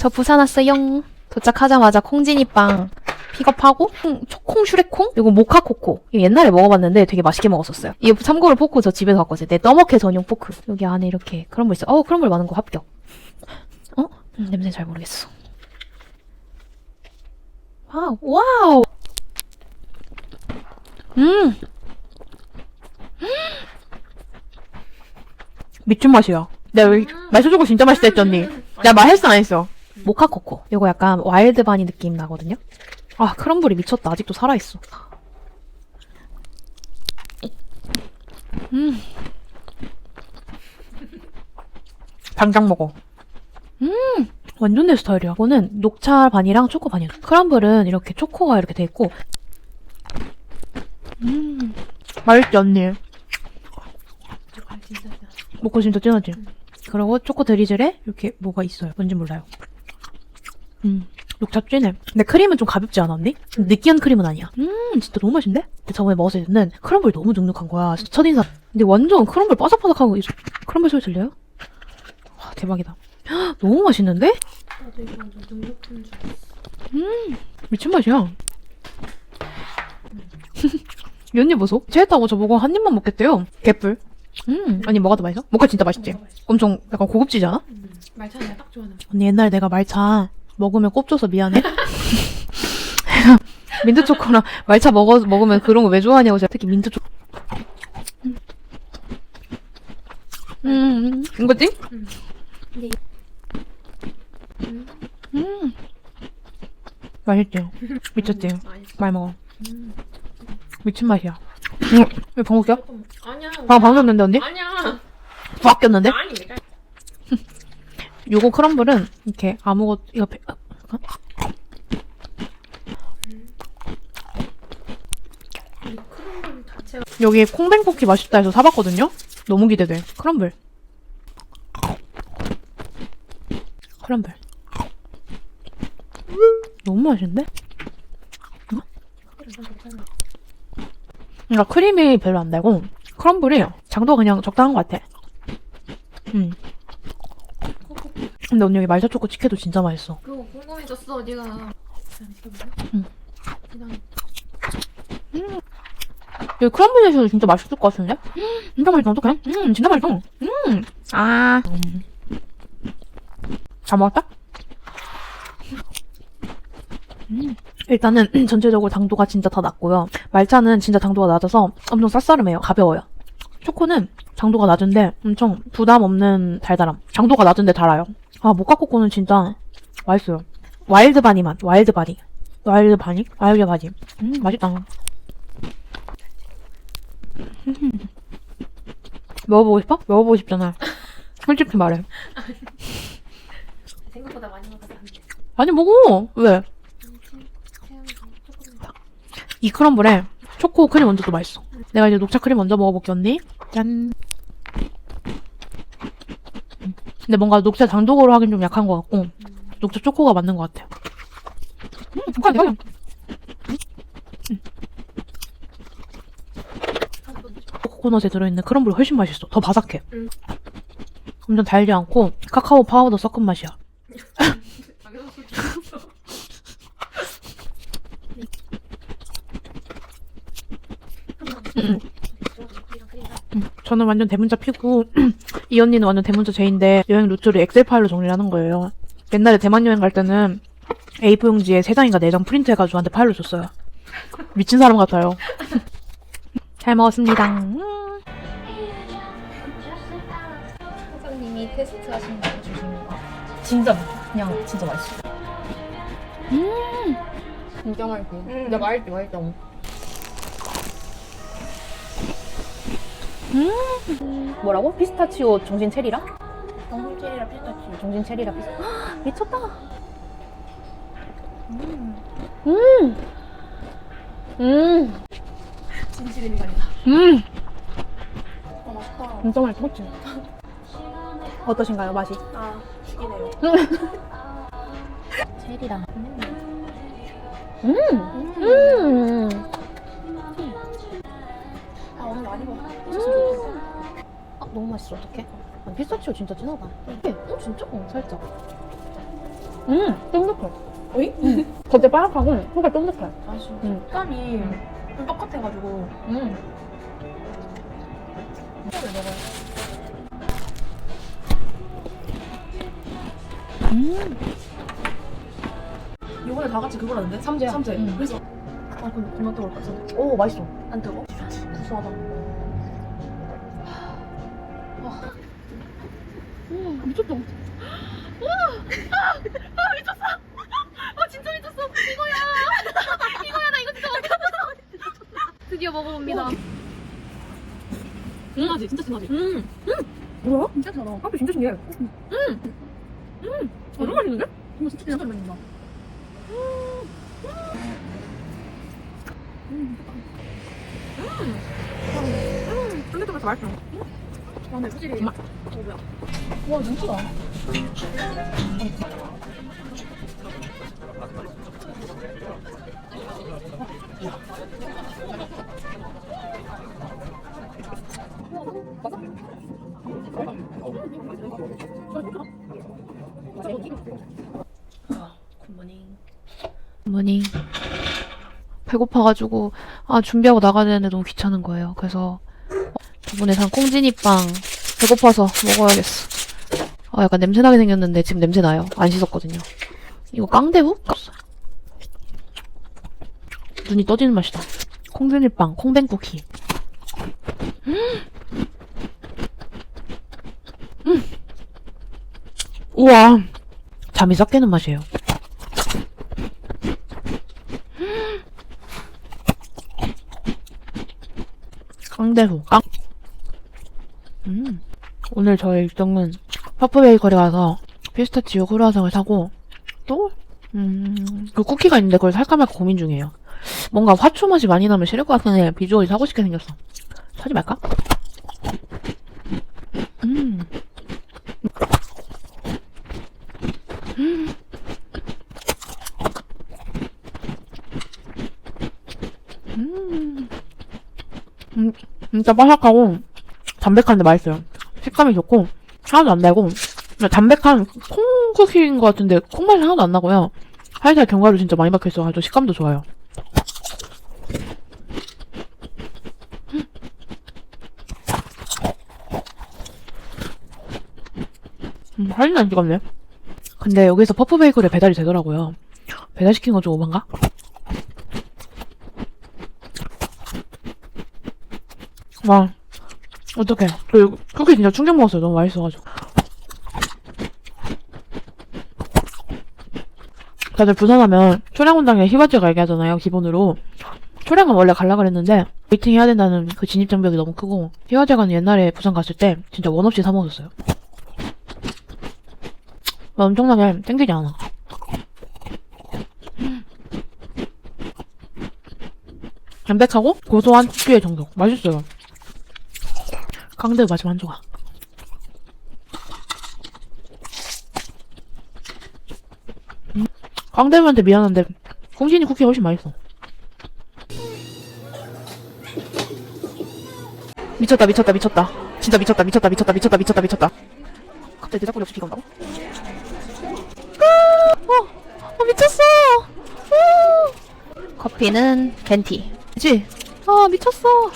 저 부산 왔어요. 도착하자마자 콩진이빵 픽업하고 콩, 초콩 슈레콩 이거 모카 코코 이거 옛날에 먹어봤는데 되게 맛있게 먹었었어요. 이거 참고로 포크 저 집에서 갖고 왔어요. 내 떠먹회 전용 포크. 여기 안에 이렇게 크럼블 있어. 어 크럼블 많은 거 합격. 어 음, 냄새 잘 모르겠어. 와우 와우. 음. 미친 맛이야. 내가 여기 말소주고 진짜 맛있다 했잖니. 내가 말했어 안 했어? 모카 코코. 이거 약간 와일드 바니 느낌 나거든요. 아 크럼블이 미쳤다. 아직도 살아있어. 음. 당장 먹어. 음. 완전 내 스타일이야. 이거는 녹차 반이랑 초코 반이야. 크럼블은 이렇게 초코가 이렇게 돼 있고. 음. 맛있지 언니? 먹고 진짜 진하지? 그리고 초코 드리즐에 이렇게 뭐가 있어요. 뭔지 몰라요. 음, 녹차 찐해. 근데 크림은 좀 가볍지 않아, 언니? 좀 느끼한 크림은 아니야. 음, 진짜 너무 맛있는데? 근데 저번에 먹었을 때는 크럼블이 너무 눅눅한 거야. 진짜 첫인상. 근데 완전 크럼블 바삭바삭하고, 이 크럼블 소리 들려요? 와, 대박이다. 헉, 너무 맛있는데? 나도 이거 완전 눅눅한 줄 미친 맛이야. 이 언니 보소? 체했다고 저보고 한 입만 먹겠대요. 개뿔. 음, 아니 뭐가 더 맛있어? 모카 진짜 맛있지? 엄청 약간 고급지지 않아? 말차 내가 딱 좋아하는 언니 옛날에 내가 말차 먹으면 꼽줘서 미안해. 민트 초코랑 말차 먹어 먹으면 그런 거 왜 좋아하냐고 제가 특히 민트 초코. 음, 음, 이거지? 음, 맛있지? 미쳤지? 맛있어 많이 먹어. 음. 미친 맛이야. 음, 왜 방귀 껴? 아니야 방금 방귀 꼈는데 언니? 아니야 빡 꼈는데? 아니 왜 그래? 요거 크럼블은 이렇게 아무것 이거 배- 여기 콩뱅 쿠키 맛있다 해서 사봤거든요. 너무 기대돼. 크럼블. 크럼블. 너무 맛있는데? 그러니까 크림이 별로 안 달고 크럼블이 장도가 그냥 적당한 것 같아. 음. 근데 언니 여기 말차 초코 치케도 진짜 맛있어. 그거 궁금해졌어 시켜볼래? 응. 그냥 여기 크럼블 내셔도 진짜 맛있을 것 같은데? 음, 진짜 맛있어. 어떡해? 음, 진짜 맛있어. 음. 아. 음. 잘 먹었다? 음. 일단은 전체적으로 당도가 진짜 다 낮고요. 말차는 진짜 당도가 낮아서 엄청 쌉싸름해요. 가벼워요. 초코는 당도가 낮은데 엄청 부담 없는 달달함. 당도가 낮은데 달아요. 아, 모카코코는 진짜 맛있어요. 와일드 바니 맛. 와일드 바니. 와일드 바니? 와일드 바니. 음, 맛있다. 먹어보고 싶어? 먹어보고 싶잖아. 솔직히 말해. 생각보다 많이 먹어서 안 돼 아니, 먹어. 왜? 이 크럼블에 초코 크림 얹어도 맛있어. 내가 이제 녹차 크림 얹어 먹어볼게, 언니. 짠. 음. 근데 뭔가 녹차 장독으로 하긴 좀 약한 것 같고, 녹차 초코가 맞는 것 같아. 음, 잠깐, 잠깐. 코코넛에 들어있는 크럼블이 훨씬 맛있어. 더 바삭해. 음. 엄청 달지 않고, 카카오 파우더 섞은 맛이야. 저는 완전 대문자 피고 이 언니는 완전 대문자 제인데 여행 루트를 엑셀 파일로 정리를 하는 거예요. 옛날에 대만 여행 갈 때는 A4 용지에 3장인가 4장 프린트해가지고 한테 파일로 줬어요. 미친 사람 같아요. 잘 먹었습니다. 음. 사장님이 테스트 하신다고 주신 거 진짜 그냥 진짜 맛있어. 진짜 맛있어 진짜 맛있지 맛있 어 뭐라고? 피스타치오 정신 체리랑? 정체리랑 피스타치오 정신 체리랑 피스. 미쳤다. 음. 진실의 미간이다 음, 어 맛있다 진짜 맛있어. 그치? 어떠신가요, 맛이? 아 죽이네요 체리랑. 음, 음. 아 오늘 많이 먹어 아, 너무 맛있어. 어떡해? 아, 피스타치오 진짜 진하다. 어, 진짜? 어, 살짝. 음, 쫀득해. 어이? 음. 겉에 바삭하고 속에 쫀득해. 아 진짜 음. 식감이 좀 똑같아가지고 음. 이거를 먹어요. 음. 이번에 다 같이 그거라는데? 삼재야. 삼재. 음. 그래서 아 근데 겁나 뜨거울 것 같은데. 오, 맛있어. 안 뜨거? 구수하다. 음, 미쳤다. 드디어 먹어봅니다. 진하지? 진짜 진하지? 음. 뭐야? 진짜 잘하 카페 진짜 신기해. 음. 음. 너무 맛있는데? 이거 진짜 진짜 잘 먹는다. 쫀득쫀 득해서 맛있어. 아, 근데 확실히 엄마. 어, 뭐야. 와, 진짜다. 굿모닝. 굿모닝. 배고파가지고 아 준비하고 나가야 되는데 너무 귀찮은 거예요. 그래서 저번에 산 콩지니빵 배고파서 먹어야겠어. 아 약간 냄새 나게 생겼는데 지금 냄새 나요. 안 씻었거든요. 이거 깡대후? 눈이 떠지는 맛이다. 콩지니빵, 콩뱅쿠키. 음. 음. 우와. 잠이 싹 깨는 맛이에요. 깡대후, 깡. 음. 오늘 저의 일정은 퍼프 베이커리 가서 피스타치오 크루아상을 사고 또, 음, 그 쿠키가 있는데 그걸 살까 말까 고민 중이에요. 뭔가 화초 맛이 많이 나면 싫을 것 같은데 비주얼이 사고 싶게 생겼어. 사지 말까? 음. 음. 음, 진짜 바삭하고 담백한데 맛있어요. 식감이 좋고 하나도 안 달고 담백한 콩 쿠키인 것 같은데 콩 맛이 하나도 안 나고요. 살살 견과류 진짜 많이 박혀 있어가지고 식감도 좋아요. 음, 사진 안 찍었네. 근데 여기서 퍼프 베이글에 배달이 되더라고요. 배달시킨 건 좀 오반가? 와, 어떡해. 그, 쿠키 진짜 충격 먹었어요. 너무 맛있어가지고. 다들 부산하면 초량원장에 희바지 가 얘기 하잖아요. 기본으로. 초량은 원래 갈라 그랬는데 웨이팅 해야 된다는 그 진입 장벽이 너무 크고 희화제가는 옛날에 부산 갔을 때 진짜 원 없이 사 먹었어요. 막 엄청나게 땡기지 않아. 담백하고 고소한 쿠키의 정석. 맛있어요. 강대 마지막 한 조각. 음, 강대한테 미안한데 콩진이 쿠키 훨씬 맛있어. 미쳤다 미쳤다 미쳤다. 진짜 미쳤다 미쳤다 미쳤다 미쳤다 미쳤다 미쳤다. 갑자기 내작거리 없이 비가 온다고? 아! 어, 어 미쳤어. 우! 커피는 벤티. 그치? 아 미쳤어.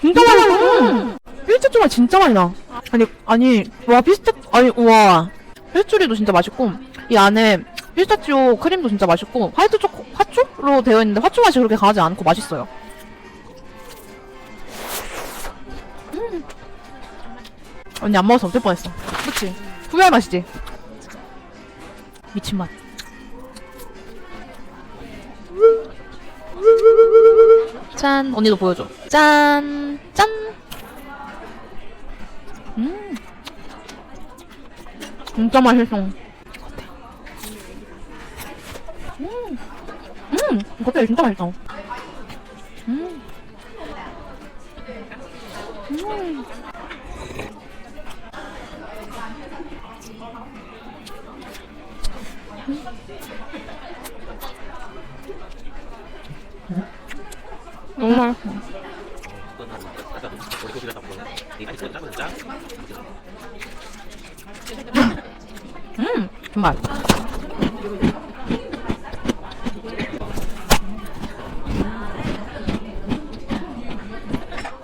진짜 많이 나. 피스타치오가 진짜 많이 나. 아니, 아니, 와, 피스타, 아니, 우와. 페스츄리도 진짜 맛있고, 이 안에 피스타치오 크림도 진짜 맛있고, 화이트 초코, 화초로 되어 있는데, 화초 맛이 그렇게 강하지 않고 맛있어요. 음. 언니 안 먹어서 어쩔 뻔했어. 그치? 후회할 맛이지? 미친 맛. 짠. 언니도 보여줘. 짠. 짠. 음. 진짜 맛있어. 겉에. 음. 음. 겉에 진짜 맛있어. 음. 음. 너 무 맛있어. 음, 정말.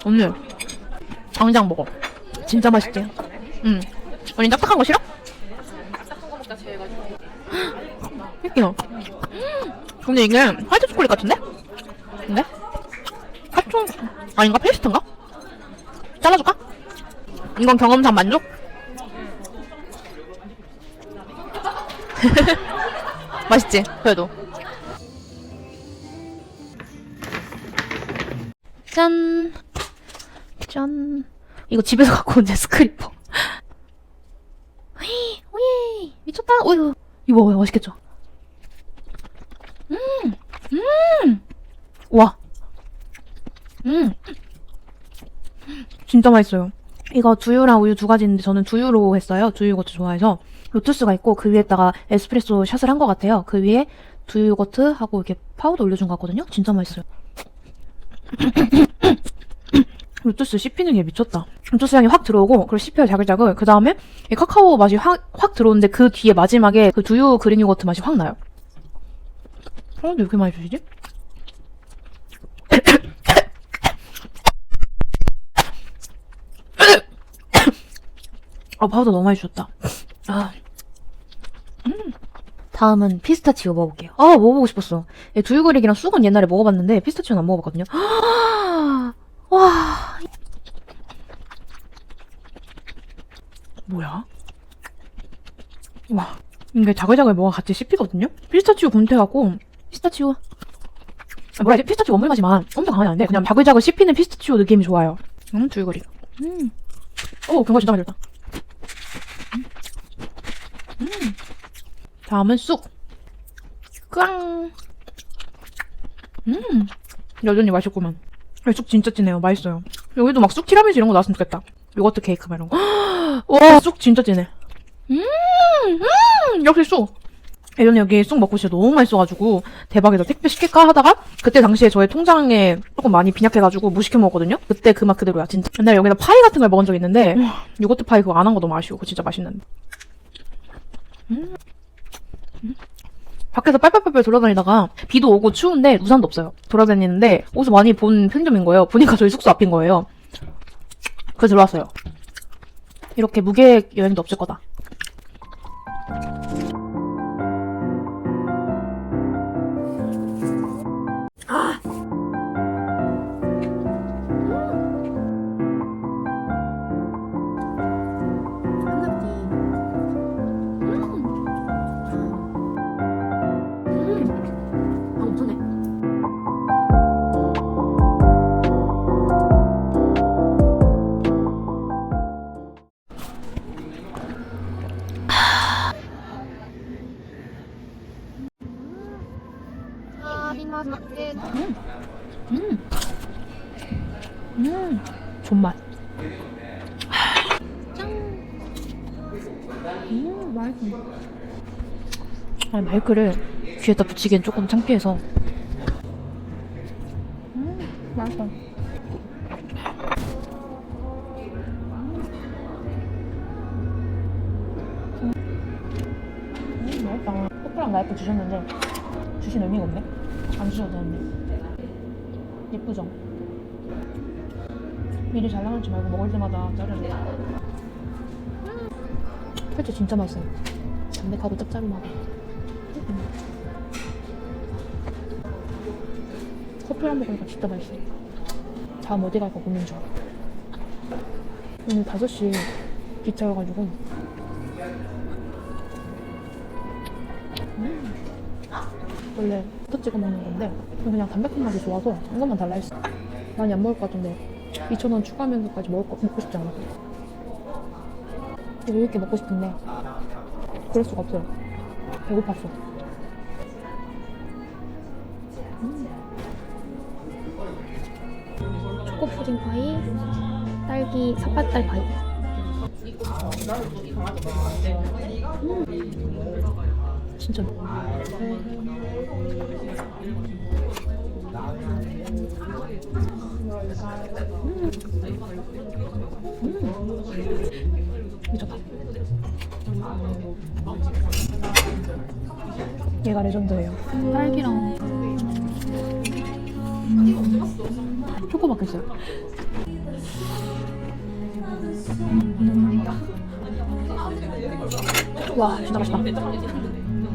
오늘 당장 먹어. 진짜 맛있지? 응. 언니 딱딱한 거 싫어? 할게요. 근데 이게 화이트 초콜릿 같은데? 아닌가? 페이스트인가? 잘라줄까? 이건 경험상 만족? 맛있지? 그래도. 짠. 짠. 이거 집에서 갖고 온 제 스크리퍼. 오이, 오이, 미쳤다. 오이, 이거 먹어요. 맛있겠죠? 음, 음, 와, 음, 진짜 맛있어요. 이거 두유랑 우유 두 가지인데 저는 두유로 했어요. 두유 요거트 좋아해서 로투스가 있고 그 위에다가 에스프레소 샷을 한 것 같아요. 그 위에 두유 요거트 하고 이렇게 파우더 올려준 것 같거든요. 진짜 맛있어요. 로투스 씹히는 게 미쳤다. 로투스 향이 확 들어오고, 그리고 씹혀요, 자글자글. 그 다음에 이 카카오 맛이 확, 확 들어오는데 그 뒤에 마지막에 그 두유 그린 요거트 맛이 확 나요. 사람들 왜 이렇게 많이 주시지? 아, 파우더 너무 많이 주셨다. 아. 음. 다음은 피스타치오 먹어볼게요. 아, 먹어보고 싶었어. 예, 두유그릭이랑 쑥은 옛날에 먹어봤는데, 피스타치오는 안 먹어봤거든요. 와. 뭐야? 와. 이게 자글자글 뭐가 같이 씹히거든요? 피스타치오 분태하고, 피스타치오. 아, 뭐라 해야 지 피스타치오 원물 맛이만 엄청 강하지 않은데, 그냥 자글자글 씹히는 피스타치오 느낌이 좋아요. 음, 두유그릭. 음. 오, 경과 진짜 맛있다. 음. 음. 다음은 쑥. 꽝. 음. 여전히 맛있구만. 아, 쑥 진짜 진해요. 맛있어요. 여기도 막 쑥 티라미수 이런 거 나왔으면 좋겠다. 요거트 케이크 막 이런 거. 와, 쑥 진짜 진해. 음, 음, 역시 쑥. 예전에 여기 쑥 먹고 진짜 너무 맛있어가지고 대박이다 택배 시킬까 하다가 그때 당시에 저의 통장에 조금 많이 빈약해가지고 무시켜 먹었거든요. 그때 그 맛 그대로야 진짜. 옛날에 여기다 파이 같은 걸 먹은 적 있는데 요거트 파이 그거 안 한 거 너무 아쉬워. 그거 진짜 맛있는데. 음. 음. 밖에서 빨빨빨빨 돌아다니다가 비도 오고 추운데 우산도 없어요. 돌아다니는데 어디서 많이 본 편의점인 거예요. 보니까 저희 숙소 앞인 거예요. 그래서 들어왔어요. 이렇게 무계 여행도 없을 거다. 음. 음. 존맛. 짠. 음, 맛있어. 아니, 마이크를 귀에다 붙이기엔 조금 창피해서. 음, 맛있어. 음, 맛있다. 코프랑 나이프 주셨는데, 주신 의미가 없네? 안 주셔도 되는데. 예쁘죠? 미리 잘 나가지 말고 먹을 때마다 자르는 패치 진짜 맛있어요. 담백하고 짭짤하고. 음. 커피랑 먹으니까 진짜 맛있어요. 다음 어디 갈까 고민 중. 오늘 5시 기차여가지고. 음. 원래 부터 찍어 먹는 건데 그냥 담백한 맛이 좋아서 이것만 달라 했어. 많이 안 먹을 것 같은데 2,000원 추가하면서까지 먹을 거, 먹고 싶지 않아. 여유 있게 먹고 싶은데 그럴 수가 없어요. 배고팠어. 음. 초코 푸딩 파이, 딸기 삿발딸 파이. 음. 진짜. 미쳤다. 얘가 레전드예요. 딸기랑 초코 바뀌었어요. 와, 진짜 맛있다.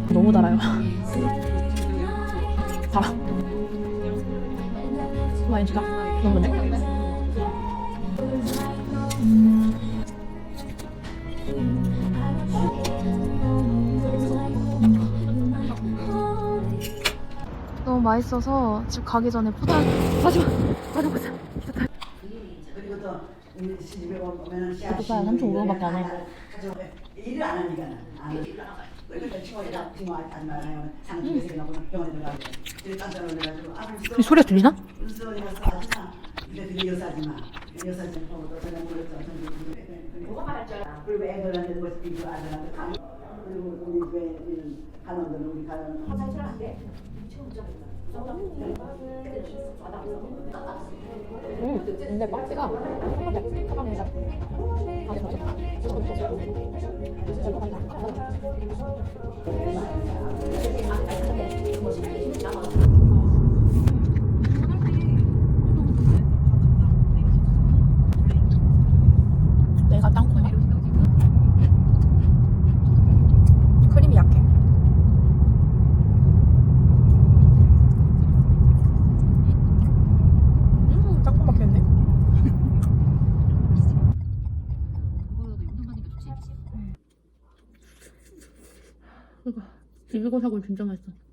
너무 달아요. 와인 진짜 너무 좋네. 너무 맛있어서 집 가기 전에 포장 마지막 마지막 포장 그리고 또 우리 시집에 오면은 그것도 한 3,500원밖에 안 해. 일을 안 하니까 안 해. 그러니까 친구가 친구 하지 말아요. 상주에서 나고 병원에 들어가고. 그래 깜짝 놀래가지고 아이 소리가 들리나? 여사지마. 여사지 보고도 그냥 몰랐어. 뭐가 말할 줄 알아. 그리고 애들한테 뭐 비교 아들한테 가. 그리고 우리 왜 간원들은 우리 간원 화장실 안 돼. 음, 근데 박스가 들어있어. 내가 땅콩이야. 크림이 약해. 음, 땅콩 막혔네. 진짜 맛있어.